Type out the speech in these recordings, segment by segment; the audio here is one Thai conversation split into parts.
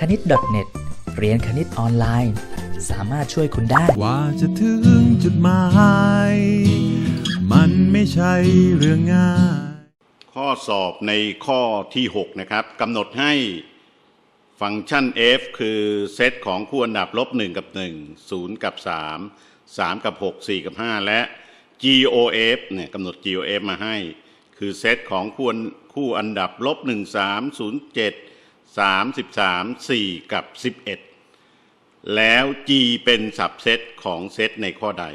คณิต .net เรียนคณิตออนไลน์ สามารถช่วยคุณได้กว่าจะถึงจุดหมาย มันไม่ใช่เรื่องง่าย ข้อสอบในข้อที่ 6 นะครับกำหนดให้ฟังก์ชัน f คือเซตของคู่อันดับลบ 1 กับ 1 0 กับ 3 3 กับ 6 4 กับ 5 และ GOF เนี่ยกำหนด GOF มาให้ คือเซตของคู่อันคู่อันดับลบ 1 3 0 7 33 4 กับ 11 แล้ว G เป็นสับเซตของเซตในข้อใด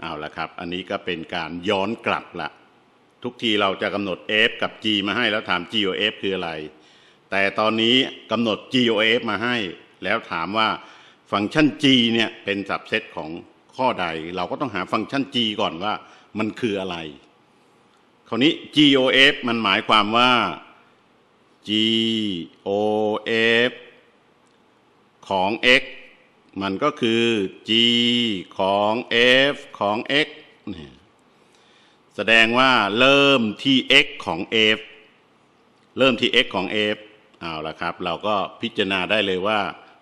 เอาละครับ อันนี้ก็เป็นการย้อนกลับละทุกทีเราจะกำหนด f กับ g มาให้แล้วถาม gof คืออะไร แต่ตอนนี้กำหนด gof มาให้ แล้วถามว่าฟังก์ชัน g เนี่ยเป็นสับเซตของข้อใด เราก็ต้องหาฟังก์ชัน g ก่อนว่ามันคืออะไร คราวนี้ gof มันหมายความว่า gof ของ x มันก็คือ g ของ f ของ x แสดงว่าเริ่มที่ x ของ f เริ่มที่ x ของ f เอาละครับ เราก็พิจารณาได้เลยว่า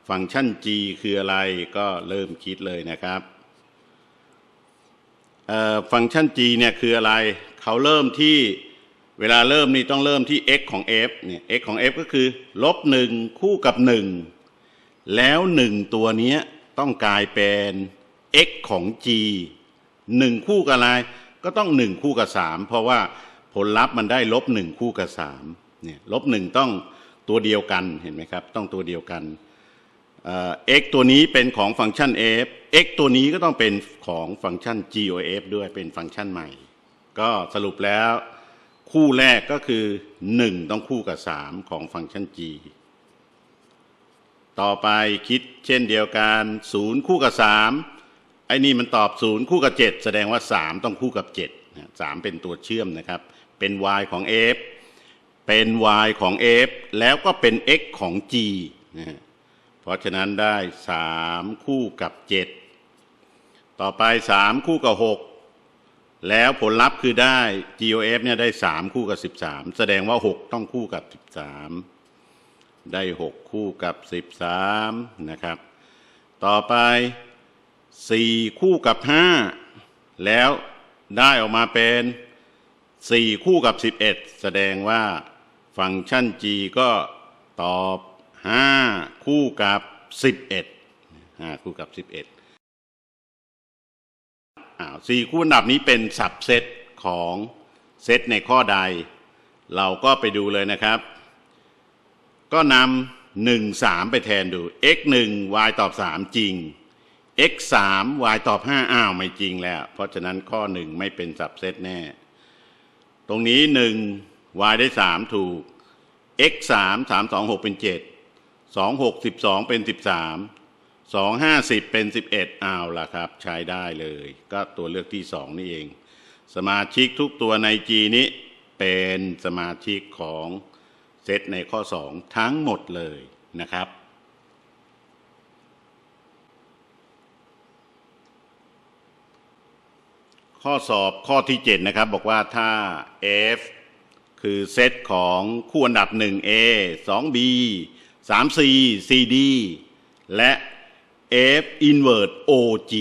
ฟังก์ชัน g คืออะไรก็เริ่มคิดเลยนะครับฟังก์ชัน g เนี่ยคืออะไร เขาเริ่มที่ เวลาเริ่มนี่ต้องเริ่มที่ x ของ f เนี่ย x ของ f ก็คือลบหนึ่งคู่กับหนึ่งแล้วหนึ่งตัวนี้ต้องกลายเป็น x ของ g หนึ่งคู่กับอะไรก็ต้องหนึ่งคู่กับสามเพราะว่าผลลัพธ์มันได้ลบหนึ่งคู่กับสามเนี่ยลบหนึ่งต้องตัวเดียวกันเห็นไหมครับ ต้องตัวเดียวกันเอ่อ x ตัวนี้เป็นของฟังก์ชัน f x ตัวนี้ก็ต้องเป็นของฟังก์ชัน gof ด้วยเป็นฟังก์ชันใหม่ ก็สรุปแล้ว คู่แรกก็คือ 1 ต้องคู่กับ 3 ของฟังก์ชัน g ต่อไปคิดเช่นเดียวกัน 0 คู่กับ 3 ไอ้นี่มันตอบ 0 คู่กับ 7 แสดงว่า 3 ต้องคู่กับ 7 3 เป็นตัวเชื่อมนะครับ เป็น y ของ f เป็น y ของ f แล้วก็เป็น x ของ g นะเพราะฉะนั้นได้ 3 คู่กับ 7 ต่อไป 3 คู่กับ 6 แล้วผลลัพธ์คือได้ GOF เนี่ยได้ 3 คู่กับ 13 แสดงว่า 6 ต้องคู่กับ 13 ได้ 6 คู่กับ 13 นะครับ ต่อไป 4 คู่กับ 5 แล้วได้ออกมาเป็น 4 คู่กับ 11 แสดงว่าฟังก์ชัน g ก็ตอบ 5 คู่กับ 11 5 คู่กับ 11อ้าว สี่คู่อันดับนี้เป็นสับเซตของเซตในข้อใด เราก็ไปดูเลยนะครับ ก็นำหนึ่งสามไปแทนดู x หนึ่ง y ตอบสามจริง x สาม y ตอบห้าอ้าวไม่จริงแล้ว เพราะฉะนั้นข้อหนึ่งไม่เป็นสับเซตแน่ ตรงนี้หนึ่ง y ได้สามถูก x สามสามสองหกเป็นเจ็ดสองหกสิบสองเป็นสิบ สองห้าสิบเป็นสิบเอ็ดอ้าวละครับ ใช้ได้เลย ก็ตัวเลือกที่สองนี่เอง สมาชิกทุกตัวใน G นี้เป็นสมาชิกของเซตในข้อสองทั้งหมดเลยนะครับข้อสอบข้อที่ 7 นะครับ บอกว่าถ้า F คือเซตของคู่อันดับ 1A 2B 3C CD และ F inverse OG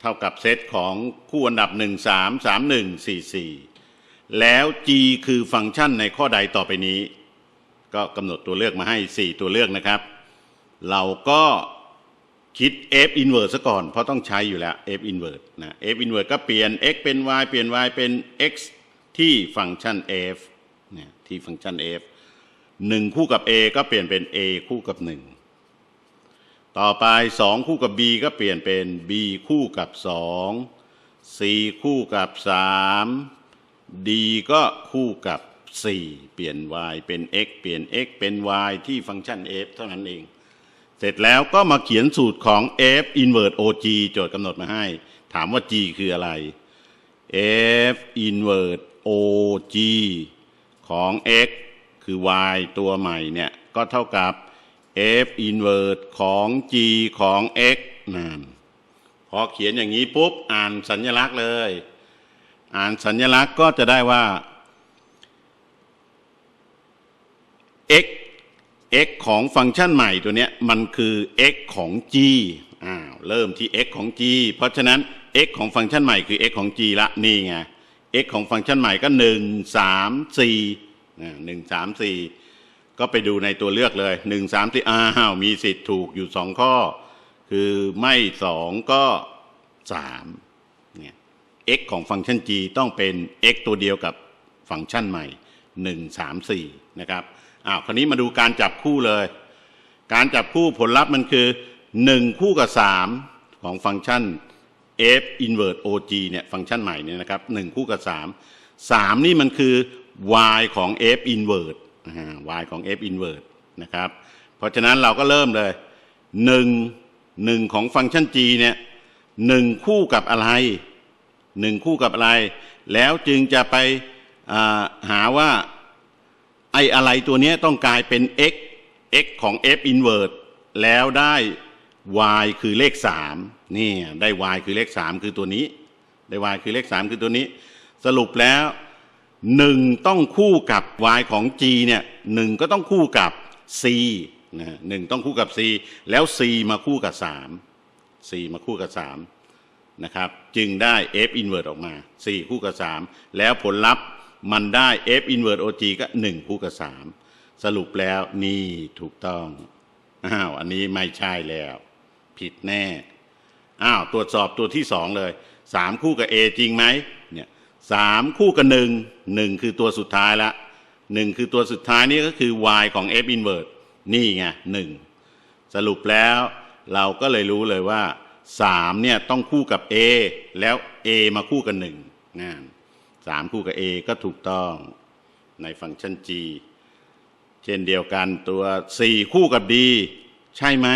เท่ากับเซตของคู่อันดับ 1 3 3 1 4 4 แล้ว G คือฟังก์ชันในข้อใดต่อไปนี้ ก็กำหนดตัวเลือกมาให้ 4 ตัวเลือกนะครับ เราก็คิด f inverse ซะก่อน เพราะต้องใช้อยู่แล้ว f inverse นะ f inverse ก็เปลี่ยน x เป็น y เปลี่ยน y เป็น x ที่ฟังก์ชัน f เนี่ยที่ฟังก์ชัน f หนึ่งคู่กับ a ก็เปลี่ยนเป็น a คู่กับ 1 ต่อไป2คู่กับ b ก็เปลี่ยนเป็น b คู่กับ2 c คู่กับ3 d ก็คู่กับ4เปลี่ยน y เป็น x เปลี่ยน x เป็น y ที่ฟังก์ชัน f เท่านั้นเอง เสร็จแล้วก็มาเขียนสูตรของ f inverse og โจทย์กำหนดมาให้ ถามว่า g คืออะไร f inverse og ของ x คือ y ตัวใหม่เนี่ย ก็เท่ากับ f inverse ของ g ของ x นั่นพอเขียนอย่างนี้ปุ๊บอ่านสัญลักษณ์เลย อ่านสัญลักษณ์ก็จะได้ว่า x x ของฟังก์ชันใหม่ตัวเนี้ยมันคือ x ของ g อ้าวเริ่มที่ x ของ g เพราะฉะนั้น x ของฟังก์ชันใหม่คือ x ของ g ละนี่ไง x ของฟังก์ชันใหม่ก็หนึ่งสามสี่หนึ่งสามสี่ ก็ไปดูในตัวเลือกเลยหนึ่งสามสี่อ้าวมีสิทธิ์ถูกอยู่สองข้อ คือไม่สองก็สามเนี่ย x ของฟังก์ชัน g ต้องเป็น x ตัวเดียวกับฟังก์ชันใหม่1 3 4นะครับอ้าวคราวนี้มาดูการจับคู่เลย การจับคู่ผลลัพธ์มันคือ1คู่กับ3ของฟังก์ชัน f inverse og เนี่ยฟังก์ชันใหม่เนี่ยนะครับ1คู่กับ3 3นี่มันคือ y ของ f inverse y ของ f inverse นะครับ เพราะฉะนั้นเราก็เริ่มเลย 1 1 ของฟังก์ชัน g เนี่ย1คู่กับอะไรหนึ่งคู่กับอะไร แล้วจึงจะไปาหาว่าไอ้อะไรตัวนี้ต้องกลายเป็น x x ของ f inverse แล้วได้ y คือเลข3นี่ได้ y คือเลข 3 คือตัวนี้ ได้ y คือเลข 3 คือตัวนี้ สรุปแล้ว 1ต้องคู่กับ y ของ g เนี่ยหนึ่งก็ต้องคู่กับ c นะหนึ่งต้องคู่กับ c แล้ว c มาคู่กับ 3 c มาคู่กับ 3 นะครับ จึงได้ f inverse ออกมา 4 คู่กับ 3 แล้วผลลัพธ์มันได้ f inverse og ก็ 1 คู่กับ 3 สรุปแล้วนี่ถูกต้อง อ้าว อันนี้ไม่ใช่แล้ว ผิดแน่ อ้าว ตรวจสอบตัวที่ 2 เลย 3 คู่กับ a จริงไหมเนี่ย สามคู่กับ1 1คือตัวสุดท้ายละ1คือตัวสุดท้ายนี่ก็คือ y ของ f inverse นี่ไง1สรุปแล้วเราก็เลยรู้เลยว่า3เนี่ยต้องคู่กับ A แล้ว A มาคู่กับ1นะสามคู่กับ A ก็ถูกต้องในฟังก์ชัน G เช่นเดียวกันตัว4คู่กับ D ใช่ไหม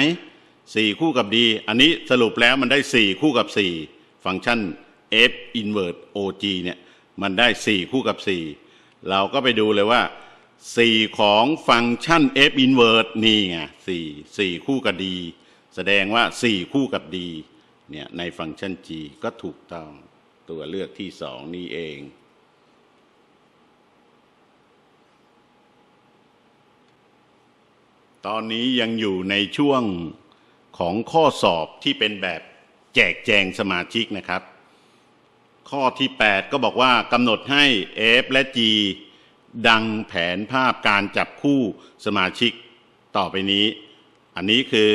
4คู่กับ D อันนี้สรุปแล้วมันได้4คู่กับ4ฟังก์ชัน F inverse OG เนี่ยมันได้ 4 คู่กับ 4 เราก็ไปดูเลยว่า 4 ของฟังก์ชัน F inverse นี่ไง4 4 คู่กับ D แสดงว่า 4 คู่กับ D เนี่ยในฟังก์ชัน G ก็ถูกต้องตัวเลือกที่ 2 นี่เอง ตอนนี้ยังอยู่ในช่วงของข้อสอบที่เป็นแบบแจกแจงสมาชิกนะครับ ข้อที่ 8 ก็บอกว่ากำหนดให้ F และ G ดังแผนภาพการจับคู่สมาชิกต่อไปนี้ อันนี้คือ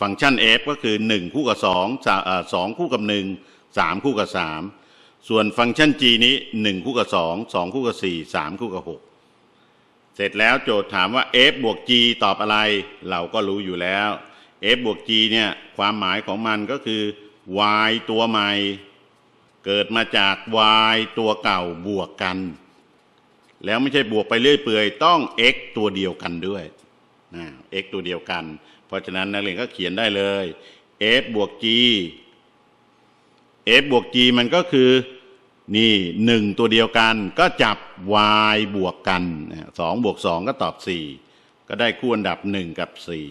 ฟังก์ชัน f ก็คือ 1 คู่กับ2สาเอ่อ2คู่กับ 1 3 คู่กับ 3 ส่วนฟังก์ชัน g นี้ 1 คู่กับ 2 2 คู่กับ 4 3 คู่กับ 6 เสร็จแล้วโจทย์ถามว่า f บวก g ตอบอะไร เราก็รู้อยู่แล้ว f บวก g เนี่ยความหมายของมันก็คือ y ตัวใหม่ เกิดมาจาก y ตัวเก่าบวกกัน แล้วไม่ใช่บวกไปเรื่อยเปื่อยต้อง x ตัวเดียวกันด้วยนะ x ตัวเดียวกัน เพราะฉะนั้นนักเรียนก็เขียนได้เลย f บวก g f บวก g มันก็คือ นี่หนึ่งตัวเดียวกันก็จับ y บวกกันสองบวกสองก็ตอบสี่ก็ได้คู่อันดับหนึ่งกับสี่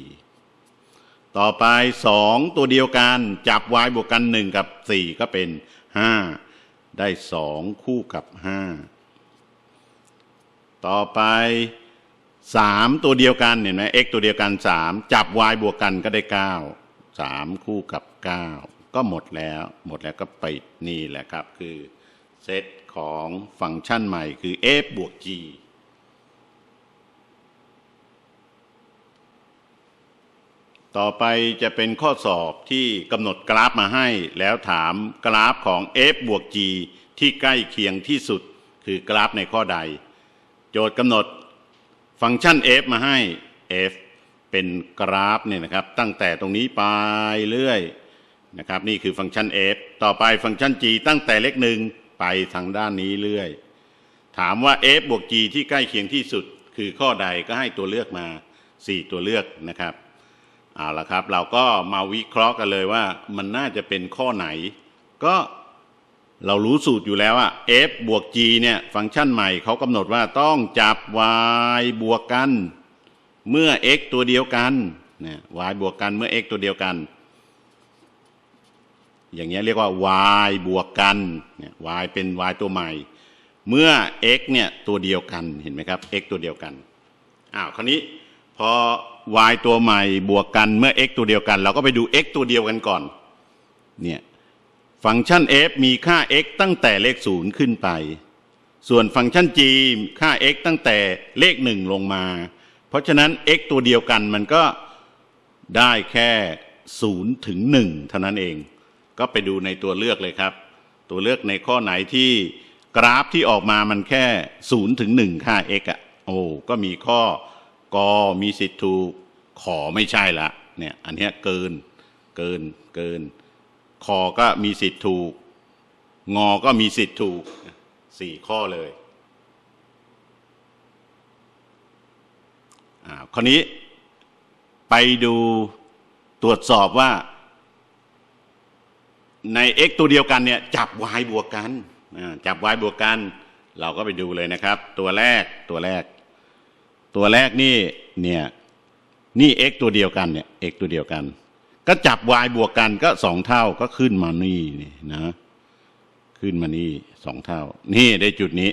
ต่อไปสองตัวเดียวกัน จับ y บวกกันหนึ่งกับสี่ก็เป็น ห้าได้สองคู่กับห้าต่อไปสามตัวเดียวกันเห็นไหม x ตัวเดียวกันสามจับ y บวกกันก็ได้เก้าสามคู่กับเก้าก็หมดแล้ว หมดแล้วก็ปิดนี่แหละครับ คือเซตของฟังก์ชันใหม่คือ f บวก g ต่อไปจะเป็นข้อสอบที่กำหนดกราฟมาให้ แล้วถามกราฟของ f บวก g ที่ใกล้เคียงที่สุด คือกราฟในข้อใด โจทย์กำหนดฟังก์ชัน f มาให้ f เป็นกราฟเนี่ยนะครับ ตั้งแต่ตรงนี้ไปเรื่อยนะครับ นี่คือฟังก์ชัน f ต่อไปฟังก์ชัน g ตั้งแต่เลขหนึ่งไปทางด้านนี้เรื่อย ถามว่า f บวก g ที่ใกล้เคียงที่สุด คือข้อใดก็ให้ตัวเลือกมา 4 ตัวเลือกนะครับ เอาละครับ เราก็มาวิเคราะห์กันเลยว่ามันน่าจะเป็นข้อไหน ก็เรารู้สูตรอยู่แล้วอะ f บวก g เนี่ยฟังก์ชันใหม่เขากำหนดว่าต้องจับ y บวกกัน เมื่อ x ตัวเดียวกันเนี่ย y บวกกันเมื่อ x ตัวเดียวกัน อย่างเงี้ยเรียกว่า y บวกกันเนี่ย y เป็น y ตัวใหม่ เมื่อ x เนี่ยตัวเดียวกันเห็นไหมครับ x ตัวเดียวกันอ้าวคราวนี้พพอ y ตัวใหม่บวกกันเมื่อ x ตัวเดียวกัน เราก็ไปดู x ตัวเดียวกันก่อน เนี่ยฟังก์ชัน f มีค่า x ตั้งแต่เลขศูนย์ขึ้นไป ส่วนฟังก์ชัน g ค่า x ตั้งแต่เลขหนึ่งลงมา เพราะฉะนั้น x ตัวเดียวกันมันก็ได้แค่ศูนย์ถึงหนึ่งเท่านั้นเอง ก็ไปดูในตัวเลือกเลยครับ ตัวเลือกในข้อไหนที่กราฟที่ออกมามันแค่ศูนย์ถึงหนึ่งค่า x อะโอ้ก็มีข้อ กอมีสิทธิ์ถูกขอไม่ใช่ละเนี่ยอันเนี้ยเกินเกินเกินคอก็มีสิทธิ์ถูก งอก็มีสิทธิ์ถูกสี่ข้อเลยอ่าคราวนี้ไปดูตรวจสอบว่า ใน x ตัวเดียวกันเนี่ยจับ y บวกกันจับ y บวกกัน เราก็ไปดูเลยนะครับ ตัวแรกตัวแรก ตัวแรกนี่เนี่ยนี่ x ตัวเดียวกันเนี่ย x ตัวเดียวกัน ก็จับ y บวกกันก็สองเท่าก็ขึ้นมานี่นี่นะ ขึ้นมานี่สองเท่า นี่ได้จุดนี้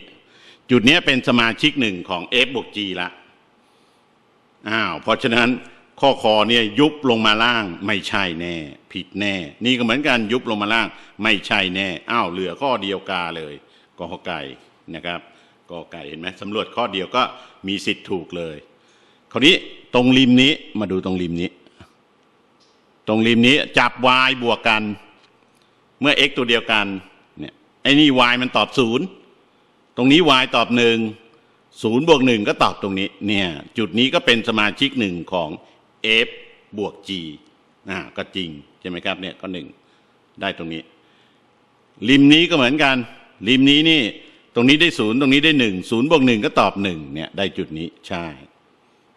จุดนี้เป็นสมาชิกหนึ่งของ f บวก g ละอ้าวเพราะฉะนั้นข้อคอเนี่ยยุบลงมาล่างไม่ใช่แน่ ผิดแน่ นี่ก็เหมือนกันยุบลงมาล่าง ไม่ใช่แน่อ้าวเหลือข้อเดียวกาเลยกอไก่นะครับ กอไก่เห็นไหมสำรวจข้อเดียวก็มีสิทธิ์ถูกเลย คราวนี้ตรงริมนี้มาดูตรงริมนี้ ตรงริมนี้จับ y บวกกัน เมื่อ x ตัวเดียวกันเนี่ยไอ้นี่ y มันตอบศูนย์ตรงนี้ y ตอบหนึ่งศูนย์บวกหนึ่งก็ตอบตรงนี้เนี่ยจุดนี้ก็เป็นสมาชิกหนึ่งของ f บวก g อ่าก็จริงใช่ไหมครับเนี่ยก็หนึ่งได้ตรงนี้ ริมนี้ก็เหมือนกัน ริมนี้นี่ ตรงนี้ได้ศูนย์ตรงนี้ได้หนึ่งศูนย์บวกหนึ่งก็ตอบหนึ่งเนี่ยได้จุดนี้ใช่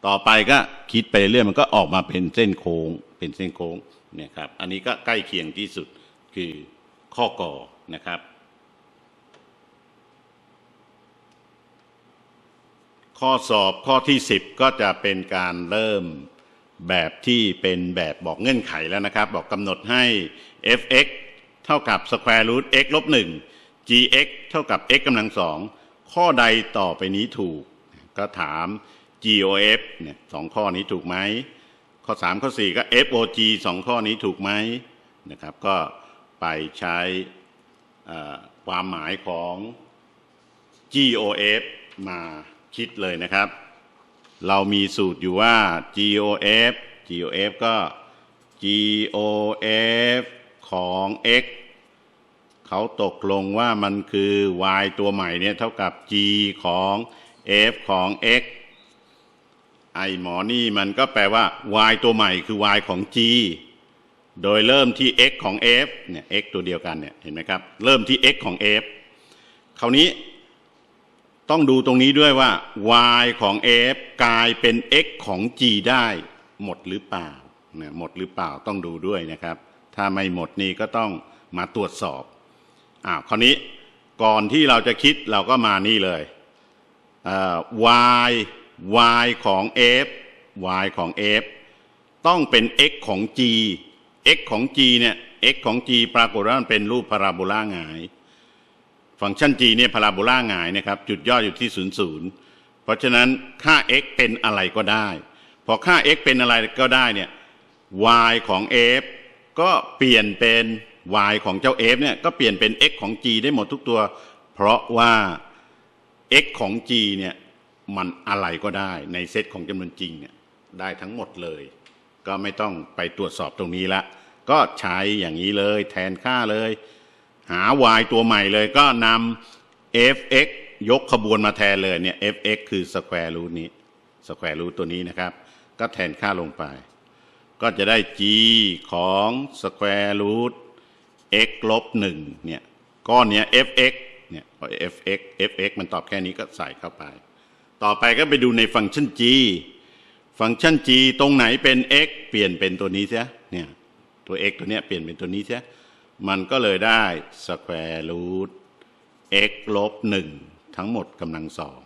ต่อไปก็คิดไปเรื่อยมันก็ออกมาเป็นเส้นโค้ง เป็นเส้นโค้งเนี่ยครับ อันนี้ก็ใกล้เคียงที่สุดคือข้อกอนะครับ ข้อสอบข้อที่ 10 ก็จะเป็นการเริ่มแบบที่เป็นแบบบอกเงื่อนไขแล้วนะครับ บอกกำหนดให้ f(x) เท่ากับ square root x ลบ1 gx เท่ากับ x กำลังสองข้อใดต่อไปนี้ถูก ก็ถาม gof เนี่ยสองข้อนี้ถูกไหม ข้อ 3 ข้อ 4 ก็ fog สองข้อนี้ถูกไหมนะครับ ก็ไปใช้ความหมายของ GOF มาคิดเลยนะครับ เรามีสูตรอยู่ว่า GOF GOF ก็ GOF ของ x เขาตกลงว่ามันคือ y ตัวใหม่เนี่ยเท่ากับ g ของ f ของ x ไอหมอนี่มันก็แปลว่า y ตัวใหม่คือ y ของ g โดยเริ่มที่ x ของ f เนี่ย x ตัวเดียวกันเนี่ยเห็นไหมครับ เริ่มที่ x ของ f คราวนี้ต้องดูตรงนี้ด้วยว่า y ของ f กลายเป็น x ของ g ได้หมดหรือเปล่าเนี่ยหมดหรือเปล่าต้องดูด้วยนะครับ ถ้าไม่หมดนี่ก็ต้องมาตรวจสอบ อ้าวคราวนี้ก่อนที่เราจะคิดเราก็มานี่เลยเอ่อ y y ของ f y ของ f ต้องเป็น x ของ g x ของ g เนี่ย x ของ g ปรากฏว่ามันเป็นรูปพาราโบลาหงาย ฟังก์ชัน g เนี่ยพาราโบลาหงายนะครับ จุดย่ออยู่ที่0 0เพราะฉะนั้นค่า x เป็นอะไรก็ได้ พอค่า x เป็นอะไรก็ได้เนี่ย y ของ f ก็เปลี่ยนเป็น y ของเจ้า f เนี่ยก็เปลี่ยนเป็น x ของ g ได้หมดทุกตัว เพราะว่า x ของ g เนี่ยมันอะไรก็ได้ในเซตของจำนวนจริงเนี่ยได้ทั้งหมดเลย ก็ไม่ต้องไปตรวจสอบตรงนี้ละ ก็ใช้อย่างนี้เลยแทนค่าเลย หา y ตัวใหม่เลยก็นำ fx ยกขบวนมาแทนเลยเนี่ย fx คือ square root นี้ square root ตัวนี้นะครับ ก็แทนค่าลงไป ก็จะได้ g ของ square root x ลบหนึ่งเนี่ยก้อนเนี้ย fx เนี่ยพอ fx fx มันตอบแค่นี้ก็ใส่เข้าไป ต่อไปก็ไปดูในฟังก์ชัน g ฟังก์ชัน g ตรงไหนเป็น x เปลี่ยนเป็นตัวนี้เสียเนี่ยตัว x ตัวเนี้ยเปลี่ยนเป็นตัวนี้เสียมันก็เลยได้ square root x ลบหนึ่งทั้งหมดกำลังสอง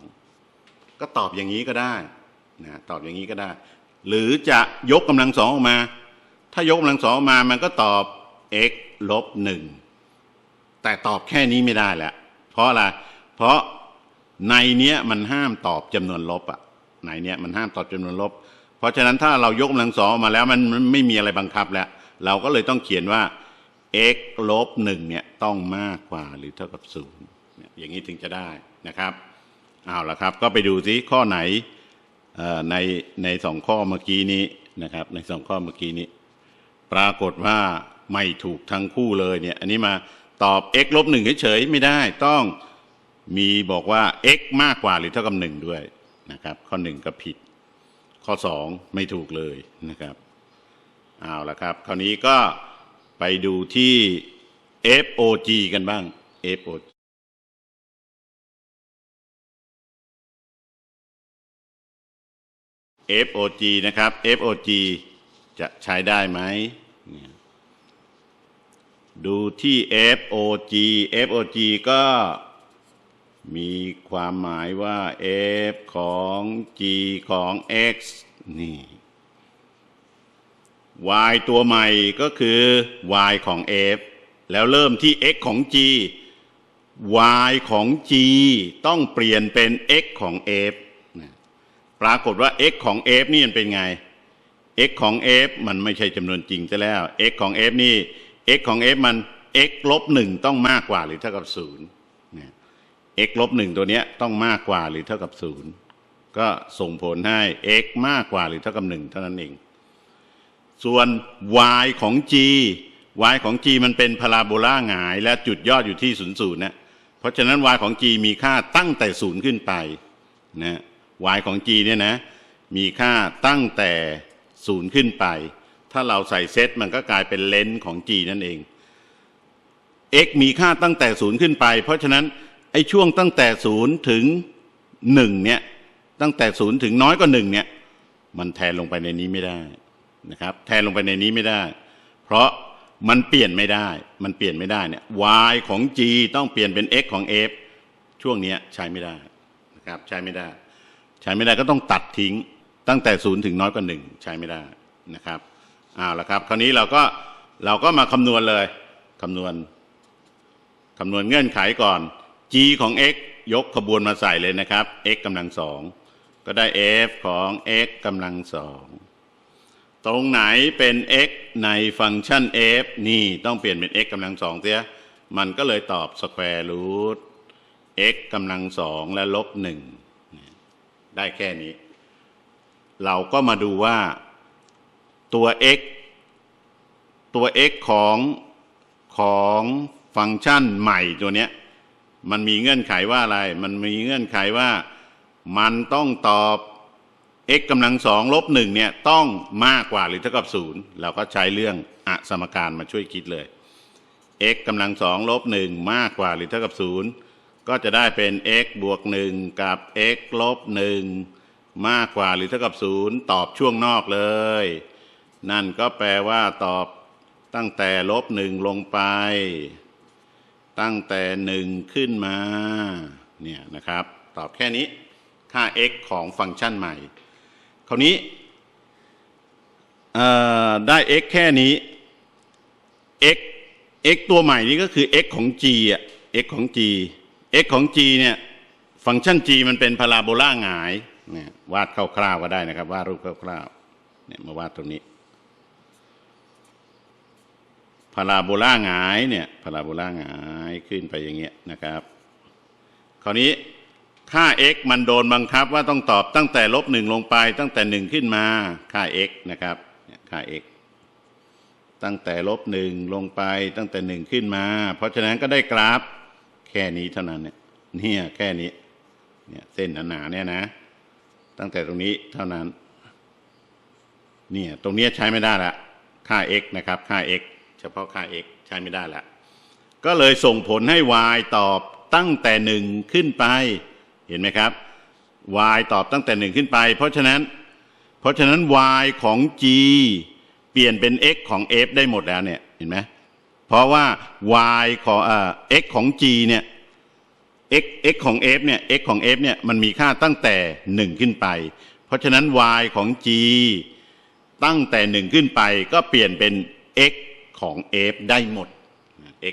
ก็ตอบอย่างนี้ก็ได้นะตอบอย่างนี้ก็ได้ หรือจะยกกำลังสองออกมา ถ้ายกกำลังสองออกมามันก็ตอบ x ลบหนึ่งแต่ตอบแค่นี้ไม่ได้แหละเพราะอะไรเพราะในเนี้ยมันห้ามตอบจำนวนลบอะในเนี้ยมันห้ามตอบจำนวนลบ เพราะฉะนั้นถ้าเรายกกำลังสองออกมาแล้วมันไม่มีอะไรบังคับแล้ว เราก็เลยต้องเขียนว่า x ลบหนึ่งเนี่ยต้องมากกว่าหรือเท่ากับศูนย์อย่างนี้ถึงจะได้นะครับเอาละครับ ก็ไปดูซิข้อไหนในในสองข้อเมื่อกี้นี้นะครับ ในสองข้อเมื่อกี้นี้ ปรากฏว่า ไม่ถูกทั้งคู่เลยเนี่ย อันนี้มาตอบ x ลบหนึ่งเฉยๆไม่ได้ต้องมีบอกว่า x มากกว่าหรือเท่ากับหนึ่งด้วยนะครับ ข้อหนึ่งก็ผิด ข้อสองไม่ถูกเลยนะครับเอาละครับ คราวนี้ก็ไปดูที่ FOG กันบ้าง FOG FOG นะครับ FOG จะใช้ได้ไหมเนี่ย ดูที่ FOG FOG ก็มีความหมายว่า f ของ g ของ x นี่ y ตัวใหม่ก็คือ y ของ f แล้วเริ่มที่ x ของ g y ของ g ต้องเปลี่ยนเป็น x ของ f ปรากฏว่า x ของ f นี่มันเป็นไง x ของ f มันไม่ใช่จำนวนจริงซะแล้ว x ของ f นี่ x ของ f มัน x ลบหนึ่งต้องมากกว่าหรือเท่ากับศูนย์นะ x ลบหนึ่งตัวเนี้ยต้องมากกว่าหรือเท่ากับศูนย์ก็ส่งผลให้ x มากกว่าหรือเท่ากับหนึ่งเท่านั้นเอง ส่วน y ของ g y ของ g มันเป็นพาราโบลาหงาย และจุดยอดอยู่ที่ศูนย์ศูนย์นะเพราะฉะนั้น y ของ g มีค่าตั้งแต่ศูนย์ขึ้นไปนะ y ของ g เนี่ยนะ มีค่าตั้งแต่ศูนย์ขึ้นไป ถ้าเราใส่เซตมันก็กลายเป็นเลนส์ของ g นั่นเอง x มีค่าตั้งแต่ศูนย์ขึ้นไป เพราะฉะนั้นไอ้ช่วงตั้งแต่ศูนย์ถึงหนึ่งเนี่ยตั้งแต่ศูนย์ถึงน้อยกว่าหนึ่งเนี่ยมันแทนลงไปในนี้ไม่ได้นะครับ แทนลงไปในนี้ไม่ได้ เพราะมันเปลี่ยนไม่ได้ มันเปลี่ยนไม่ได้เนี่ย y ของ g ต้องเปลี่ยนเป็น x ของ f ช่วงเนี้ยใช้ไม่ได้นะครับใช้ไม่ได้ ใช้ไม่ได้ก็ต้องตัดทิ้งตั้งแต่ศูนย์ถึงน้อยกว่าหนึ่งใช้ไม่ได้นะครับ เอาละครับ คราวนี้เราก็เราก็มาคำนวณเลยคำนวณคำนวณเงื่อนไขก่อน g ของ x ยกขบวนมาใส่เลยนะครับ x กำลังสองก็ได้ f ของ x กำลังสองตรงไหนเป็น x ในฟังก์ชัน f นี่ต้องเปลี่ยนเป็น x กำลังสองเสียมันก็เลยตอบ square root x กำลังสองและลบหนึ่งได้แค่นี้ เราก็มาดูว่า ตัว x ตัว x ของของฟังก์ชันใหม่ตัวเนี้ยมันมีเงื่อนไขว่าอะไร มันมีเงื่อนไขว่า มันต้องตอบ x กำลังสองลบหนึ่งเนี่ยต้องมากกว่าหรือเท่ากับศูนย์เราก็ใช้เรื่องอสมการมาช่วยคิดเลย x กำลังสองลบหนึ่งมากกว่าหรือเท่ากับศูนย์ก็จะได้เป็น x บวกหนึ่งกับ x ลบหนึ่งมากกว่าหรือเท่ากับศูนย์ตอบช่วงนอกเลย นั่นก็แปลว่าตอบตั้งแต่ลบหนึ่งลงไป ตั้งแต่หนึ่งขึ้นมา เนี่ยนะครับ ตอบแค่นี้ค่า x ของฟังก์ชันใหม่ คราวนี้ได้ x แค่นี้ x x ตัวใหม่นี้ก็คือ x ของ g อะ x ของ g x ของ g เนี่ยฟังก์ชัน g มันเป็นพาราโบลาหงายเนี่ยวาดคร่าวๆก็ได้นะครับวาดรูปคร่าวๆเนี่ยมาวาดตรงนี้ พาราโบลาหงายเนี่ยพาราโบลาหงายขึ้นไปอย่างเงี้ยนะครับ คราวนี้ค่า x มันโดนบังคับว่าต้องตอบตั้งแต่ลบหนึ่งลงไป ตั้งแต่หนึ่งขึ้นมาค่า x นะครับเนี่ยค่า x ตั้งแต่ลบหนึ่งลงไปตั้งแต่หนึ่งขึ้นมา เพราะฉะนั้นก็ได้กราฟแค่นี้เท่านั้นเนี่ยเนี่ยแค่นี้เนี่ยเส้นหนาๆเนี่ยนะ ตั้งแต่ตรงนี้เท่านั้น เนี่ยตรงเนี้ยใช้ไม่ได้ละค่า x นะครับ ค่า x ฉพาะค่า x ใช้ไม่ได้ละ ก็เลยส่งผลให้ y ตอบตั้งแต่หนึ่งขึ้นไป เห็นไหมครับ y ตอบตั้งแต่หนึ่งขึ้นไป เพราะฉะนั้น เพราะฉะนั้น y ของ g เปลี่ยนเป็น x ของ f ได้หมดแล้วเนี่ย เห็นไหมเพราะว่า y ของเอ่อ x ของ g เนี่ย x x ของ f เนี่ย x ของ f เนี่ยมันมีค่าตั้งแต่หนึ่งขึ้นไป เพราะฉะนั้น y ของ g ตั้งแต่หนึ่งขึ้นไปก็เปลี่ยนเป็น x ของ f ได้หมด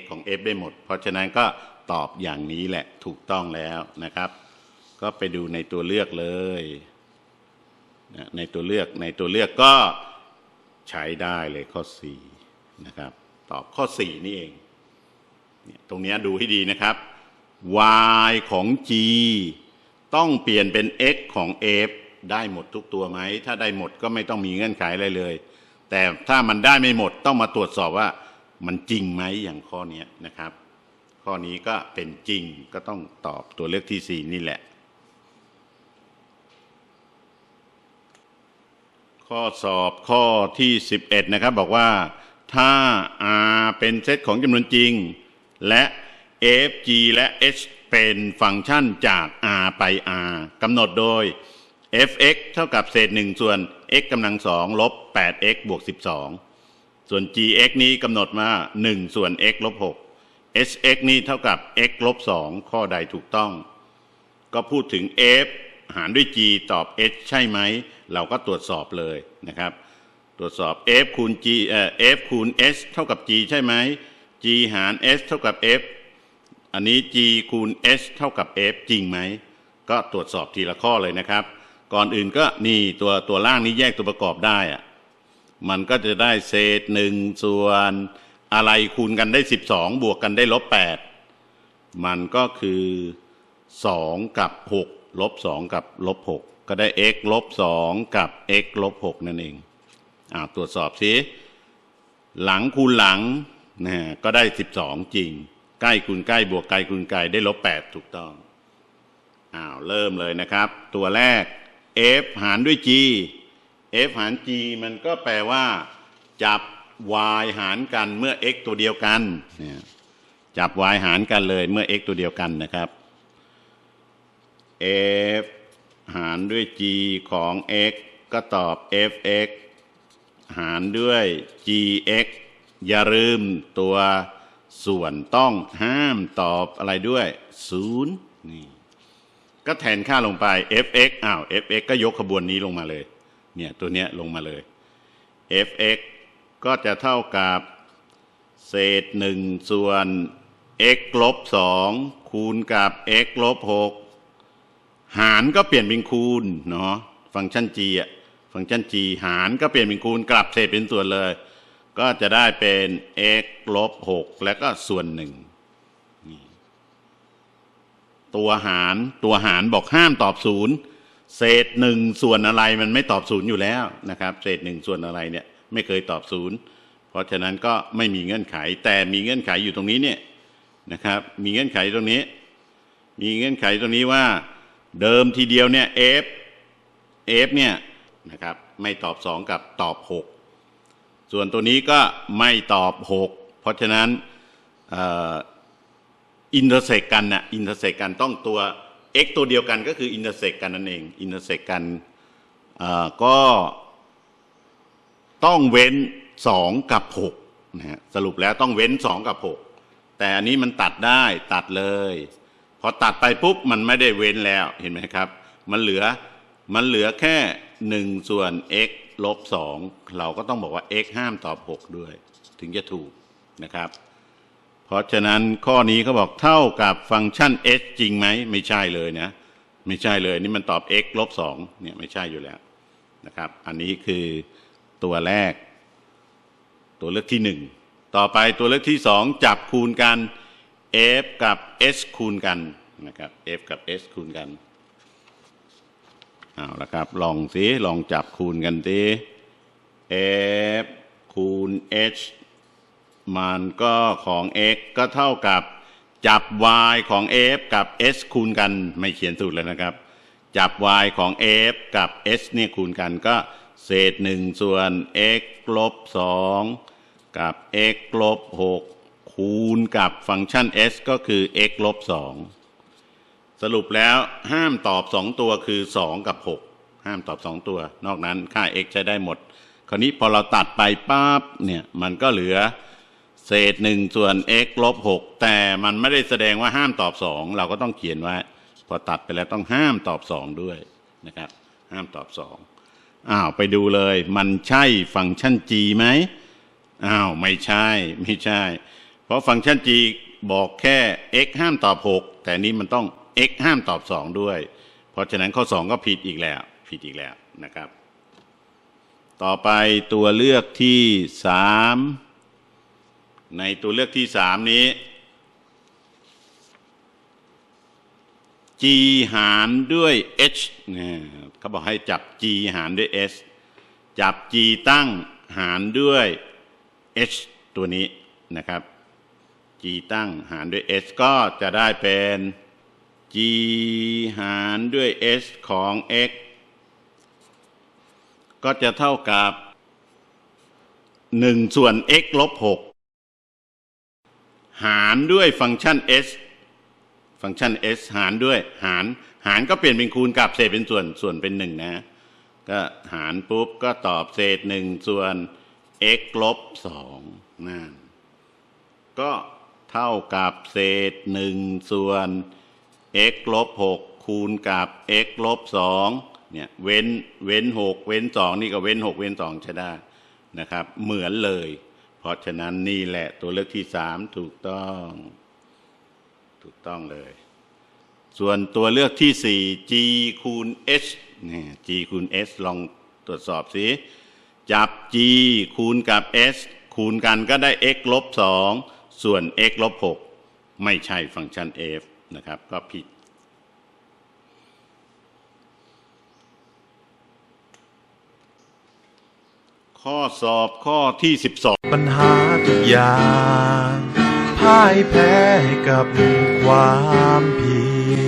x ของ f ได้หมด เพราะฉะนั้นก็ตอบอย่างนี้แหละถูกต้องแล้วนะครับ ก็ไปดูในตัวเลือกเลยนะในตัวเลือกในตัวเลือกก็ใช้ได้เลยข้อ 4 นะครับ ตอบข้อ 4 นี่เองเนี่ยตรงนี้ดูให้ดีนะครับ y ของ g ต้องเปลี่ยนเป็น x ของ f ได้หมดทุกตัวไหม ถ้าได้หมดก็ไม่ต้องมีเงื่อนไขอะไรเลย แต่ถ้ามันได้ไม่หมดต้องมาตรวจสอบว่ามันจริงไหมอย่างข้อนี้นะครับ ข้อนี้ก็เป็นจริงก็ต้องตอบตัวเลือกที่ 4 นี่แหละ ข้อสอบข้อที่ 11 นะครับ บอกว่าถ้า r เป็นเซตของจำนวนจริง และ f g และ h เป็นฟังก์ชันจาก r ไป r กำหนดโดย f(x) เท่ากับเศษ1ส่วน x กำลัง2ลบ 8x บวก 12 ส่วน gx นี้กำหนดมา 1 ส่วน x ลบ 6 hx นี้เท่ากับ x ลบ 2 ข้อใดถูกต้อง ก็พูดถึง f หารด้วย g ตอบ h ใช่ไหม เราก็ตรวจสอบเลยนะครับ ตรวจสอบ f คูณ g เอ่อ f คูณ h เท่ากับ g ใช่ไหม g หาร h เท่ากับ f อันนี้ g คูณ h เท่ากับ f จริงไหม ก็ตรวจสอบทีละข้อเลยนะครับ ก่อนอื่นก็นี่ตัวตัวล่างนี้แยกตัวประกอบได้อะมันก็จะได้เศษหนึ่งส่วนอะไรคูณกันได้12บสองบวกกันได้ลบ8มันก็คือ2กับ6ลบ2กับลบ6ก็ได้ x ลบ2กับ x ลบ6นั่นเองอ่าตรวจสอบสิหลังคูณหลังนะก็ได้12จริง ใกล้คูณใกล้บวกไกลคูณไกลได้ลบ8ถูกต้องอ้าวเริ่มเลยนะครับ ตัวแรก f หารด้วย g f หาร g มันก็แปลว่า จับ y หารกันเมื่อ x ตัวเดียวกันเนี่ยจับ y หารกันเลยเมื่อ x ตัวเดียวกันนะครับ f หารด้วย g ของ x ก็ตอบ fx หารด้วย gx อย่าลืมตัวส่วนต้องห้ามตอบอะไรด้วยศูนย์นี่ ก็แทนค่าลงไป fx อ้าว fx ก็ยกขบวนนี้ลงมาเลย เนี่ยตัวเนี้ยลงมาเลย fx ก็จะเท่ากับ เศษหนึ่งส่วน x ลบสองคูณกับ x ลบหกหารก็เปลี่ยนเป็นคูณเนาะฟังก์ชัน g อะฟังก์ชัน g หารก็เปลี่ยนเป็นคูณกลับเศษเป็นส่วนเลย ก็จะได้เป็น x ลบหกแล้วก็ส่วนหนึ่ง ตัวหารตัวหารบอกห้ามตอบศูนย์เศษหนึ่งส่วนอะไรมันไม่ตอบศูนย์อยู่แล้วนะครับ เศษหนึ่งส่วนอะไรเนี่ยไม่เคยตอบศูนย์เพราะฉะนั้นก็ไม่มีเงื่อนไข แต่มีเงื่อนไขอยู่ตรงนี้เนี่ยนะครับ มีเงื่อนไขตรงนี้ มีเงื่อนไขตรงนี้ว่า เดิมทีเดียวเนี่ย f f เนี่ยนะครับ ไม่ตอบสองกับตอบหกส่วนตัวนี้ก็ไม่ตอบหกเพราะฉะนั้นเอินเตอร์เซกกันนะอินเตอร์เซกกันต้องตัว x ตัวเดียวกันก็คืออินเตอร์เซกกันนั่นเองอินเตอร์เซกกันอ่อก็ต้องเว้น 2 กับ6นะฮะสรุปแล้วต้องเว้น 2 กับ 6 แต่อันนี้มันตัดได้ตัดเลยพอตัดไปปุ๊บมันไม่ได้เว้นแล้วเห็นไหมครับ มันเหลือมันเหลือแค่ 1 ส่วน x ลบ 2 เราก็ต้องบอกว่า x ห้ามตอบ 6 ด้วย ถึงจะถูกนะครับ ราะฉะนั้นข้อนี้เขาบอกเท่ากับฟังก์ชัน h จริงไหม ไม่ใช่เลยนะ ไม่ใช่เลยนี่มันตอบ x ลบสองเนี่ยไม่ใช่อยู่แล้วนะครับ อันนี้คือตัวแรก ตัวเลือกที่หนึ่งต่อไปตัวเลือกที่สองจับคูณกัน f กับ h คูณกันนะครับ f กับ h คูณกันเอาละครับ ลองสิลองจับคูณกันสิ f คูณ h มันก็ของ x ก็เท่ากับจับ y ของ f กับ s คูณกันไม่เขียนสูตรเลยนะครับ จับ y ของ f กับ s เนี่ยคูณกันก็เศษหนึ่งส่วน x ลบสองกับ x ลบหกคูณกับฟังก์ชัน s ก็คือ x ลบสองสรุปแล้วห้ามตอบสองตัวคือ2กับ6ห้ามตอบ2ตัว นอกนั้นค่า x ใช้ได้หมด คราวนี้พอเราตัดไปปั๊บเนี่ยมันก็เหลือ เศษหนึ่งส่วน x ลบหกแต่มันไม่ได้แสดงว่าห้ามตอบสองเราก็ต้องเขียนไว้พอตัดไปแล้วต้องห้ามตอบสองด้วยนะครับ ห้ามตอบสองอ้าวไปดูเลย มันใช่ฟังก์ชัน g ไหมอ้าวไม่ใช่ไม่ใช่ เพราะฟังก์ชัน g บอกแค่ x ห้ามตอบหกแต่นี้มันต้อง x ห้ามตอบสองด้วย เพราะฉะนั้นข้อสองก็ผิดอีกแล้ว ผิดอีกแล้วนะครับ ต่อไปตัวเลือกที่สาม ในตัวเลือกที่สามนี้ g หารด้วย h นี่เขาบอกให้จับ g หารด้วย s จับ g ตั้งหารด้วย h ตัวนี้นะครับ g ตั้งหารด้วย s ก็จะได้เป็น g หารด้วย s ของ x ก็จะเท่ากับ 1 ส่วน x ลบ6 หารด้วยฟังก์ชัน s ฟังก์ชัน s หารด้วยหาร หารก็เปลี่ยนเป็นคูณกับเศษเป็นส่วนส่วนเป็นหนึ่งนะ ก็หารปุ๊บก็ตอบเศษหนึ่งส่วน x ลบสองนั่นก็เท่ากับเศษหนึ่งส่วน x ลบหกคูณกับ x ลบสองเนี่ยเว้นเว้นหกเว้นสองนี่ก็เว้นหกเว้นสองใช่ได้นะครับ เหมือนเลย เพราะฉะนั้นนี่แหละตัวเลือกที่สามถูกต้อง ถูกต้องเลย ส่วนตัวเลือกที่4 g คูณ h นี่ g คูณ s ลองตรวจสอบสิ จับ g คูณกับ s คูณกันก็ได้ x ลบ2ส่วน x ลบ6ไม่ใช่ฟังก์ชัน f นะครับ ก็ผิด ข้อสอบข้อที่12ปัญหาทุกอย่างพ่ายแพ้กับความผิด